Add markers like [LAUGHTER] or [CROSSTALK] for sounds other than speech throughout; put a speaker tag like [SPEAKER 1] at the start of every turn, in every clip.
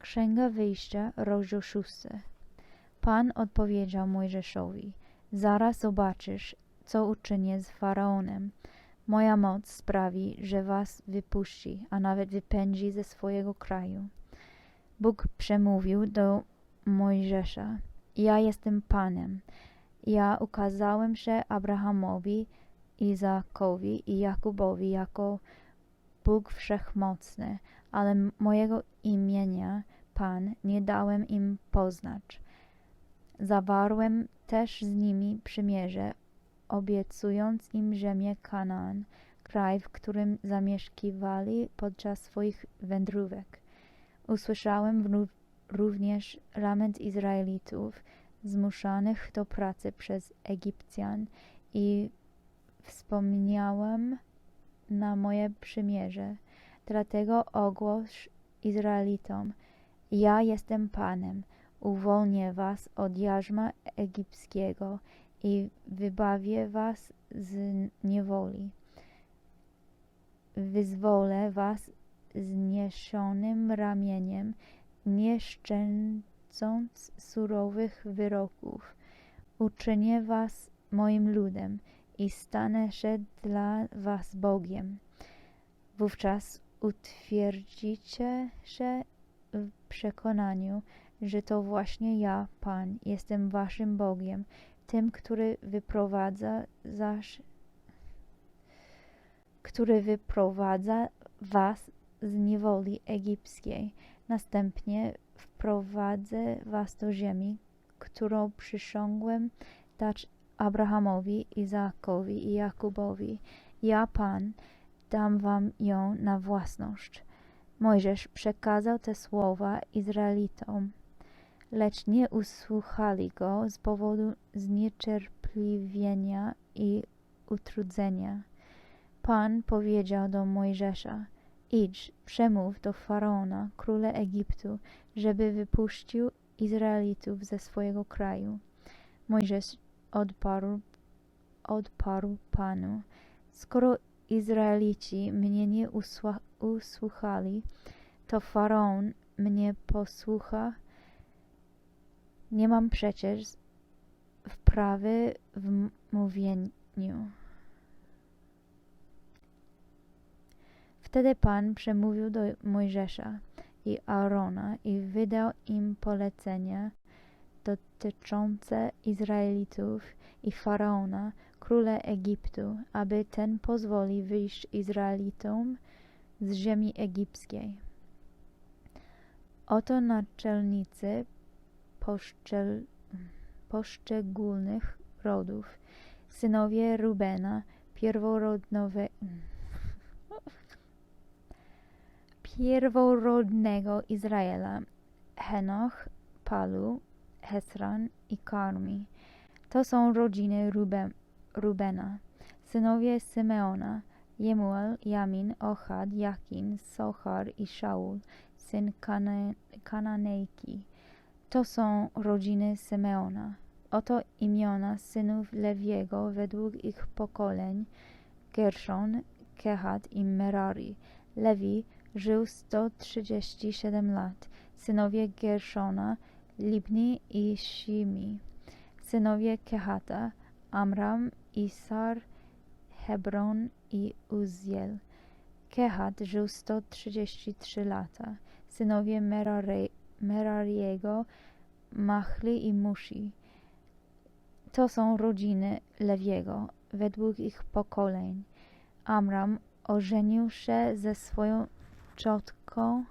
[SPEAKER 1] Księga Wyjścia, rozdział 6. Pan odpowiedział Mojżeszowi: Zaraz zobaczysz, co uczynię z faraonem. Moja moc sprawi, że was wypuści, a nawet wypędzi ze swojego kraju. Bóg przemówił do Mojżesza: Ja jestem Panem. Ja ukazałem się Abrahamowi, Izakowi i Jakubowi jako Bóg Wszechmocny, ale mojego imienia Pan nie dałem im poznać. Zawarłem też z nimi przymierze, obiecując im ziemię Kanaan, kraj, w którym zamieszkiwali podczas swoich wędrówek. Usłyszałem również lament Izraelitów, zmuszanych do pracy przez Egipcjan i wspomniałem na moje przymierze. Dlatego ogłoś Izraelitom, ja jestem Panem, uwolnię was od jarzma egipskiego i wybawię was z niewoli. Wyzwolę was zniesionym ramieniem, nie szczędząc surowych wyroków. Uczynię was moim ludem i stanę się dla was Bogiem. Wówczas utwierdzicie się w przekonaniu, że to właśnie ja, Pan, jestem waszym Bogiem, tym, który wyprowadza zaś, który wyprowadza was z niewoli egipskiej. Następnie wprowadzę was do ziemi, którą przysiągłem dać Abrahamowi, Izakowi i Jakubowi. Ja, Pan, dam wam ją na własność. Mojżesz przekazał te słowa Izraelitom, lecz nie usłuchali go z powodu zniecierpliwienia i utrudzenia. Pan powiedział do Mojżesza, idź, przemów do Faraona, króla Egiptu, żeby wypuścił Izraelitów ze swojego kraju. Mojżesz odparł, odparł Panu, skoro Izraelici mnie nie usłuchali, to Faraon mnie posłucha. Nie mam przecież wprawy w mówieniu. Wtedy Pan przemówił do Mojżesza i Aarona i wydał im polecenia dotyczące Izraelitów i Faraona, króla Egiptu, aby ten pozwoli wyjść Izraelitom z ziemi egipskiej. Oto naczelnicy poszczel, poszczególnych rodów, synowie Rubena, pierworodnowe, pierworodnego Izraela, Henoch, Palu, Hesran i Karmi. To są rodziny Ruben, Rubena, synowie Symeona, Jemuel, Jamin, Ochad, Jakin, Sochar i Shaul, syn Kana Kananejki. To są rodziny Symeona. Oto imiona synów Lewiego według ich pokoleń, Gershon, Kehat i Merari. Lewi żył 137 lat. Synowie Gershona, Libni i Shimi. Synowie Kehata, Amram, Isar, Hebron i Uziel. Kehat żył 133 lata. Synowie Merariego, Machli i Musi. To są rodziny Lewiego, według ich pokoleń. Amram ożenił się ze swoją ciotką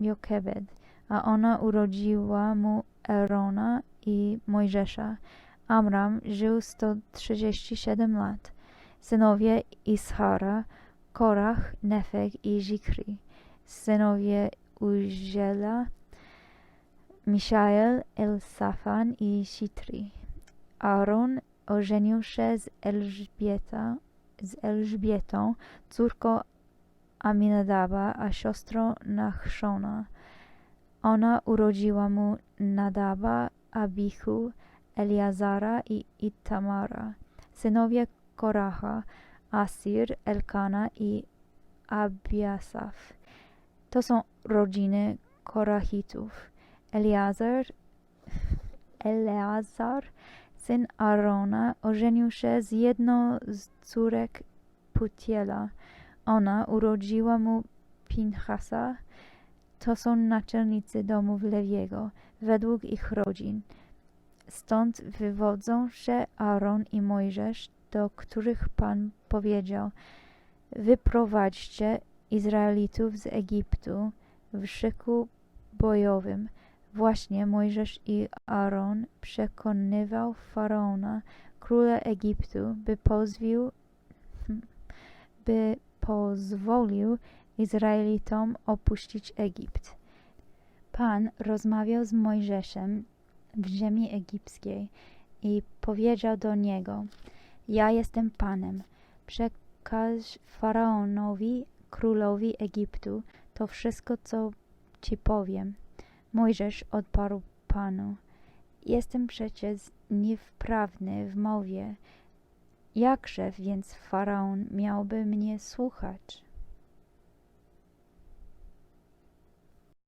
[SPEAKER 1] Jokebed, a ona urodziła mu Erona i Mojżesza. Amram żył 137 lat. Synowie Ishara, Korach, Nefek i Zikri. Synowie Uziela, Mishael, Elsafan i Sitri. Aaron ożenił się z, Elżbieta, z Elżbietą, córką Aminadaba, a siostrą Nachszona. Ona urodziła mu Nadaba, Abichu, Eliazara i Itamara. Synowie Koracha, Asir, Elkana i Abiasaf. To są rodziny Korachitów. Eliazar, Eleazar, syn Arona, ożenił się z jedną z córek Putiela. Ona urodziła mu Pinchasa. To są naczelnicy domów Lewiego, według ich rodzin. Stąd wywodzą się Aaron i Mojżesz, do których Pan powiedział: Wyprowadźcie Izraelitów z Egiptu w szyku bojowym. Właśnie Mojżesz i Aaron przekonywał faraona, króla Egiptu, by pozwił, [LAUGHS] by pozwolił Izraelitom opuścić Egipt. Pan rozmawiał z Mojżeszem w ziemi egipskiej i powiedział do niego: Ja jestem Panem. Przekaż faraonowi, królowi Egiptu, to wszystko, co ci powiem. Mojżesz odparł Panu: Jestem przecież niewprawny w mowie. Jakże więc faraon miałby mnie słuchać?